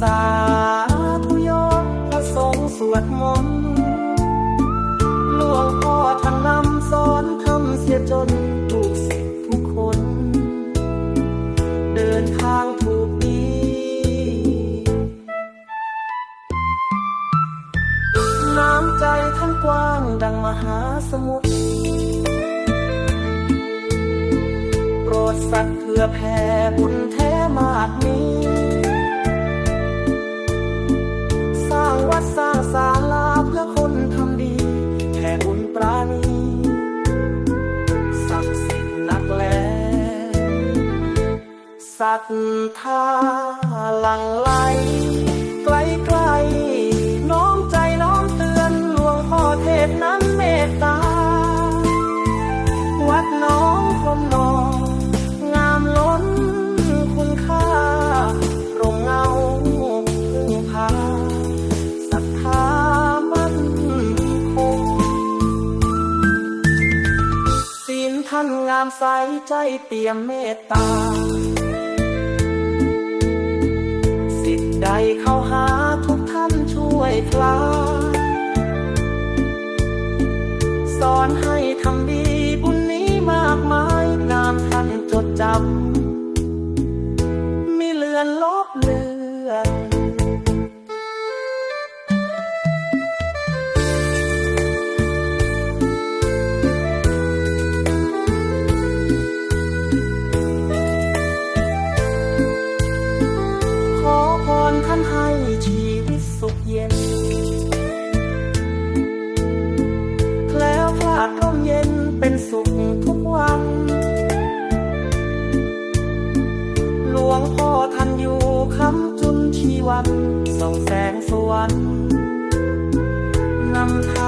สาธุยมพระสงฆ์สวดมนต์หลวงพ่อท่านนำสอนทำเสียจนถูกสิทธิ์ทุกคน เดินทางถูกดีน้ำใจท่านกว้างดังมหาสมุทรโปรดสัตว์เพื่อแผ่บุญแท้มากมี รัทธาหลังไหลไกลไกลน้อมใจน้อมเตือนหลวงพ่อเทศนั้นเมตตา วัดน้องคนนองงามล้นคุณค่าร่มเงาพึ่งพาศรัทธามั่นคงศีลท่านงามใสใจเปี่ยมเมตตา เป็นสุขทุกวัน หลวงพ่อท่านอยู่คำจุนชีวัน ส่องแสงสวรรค์นำทาง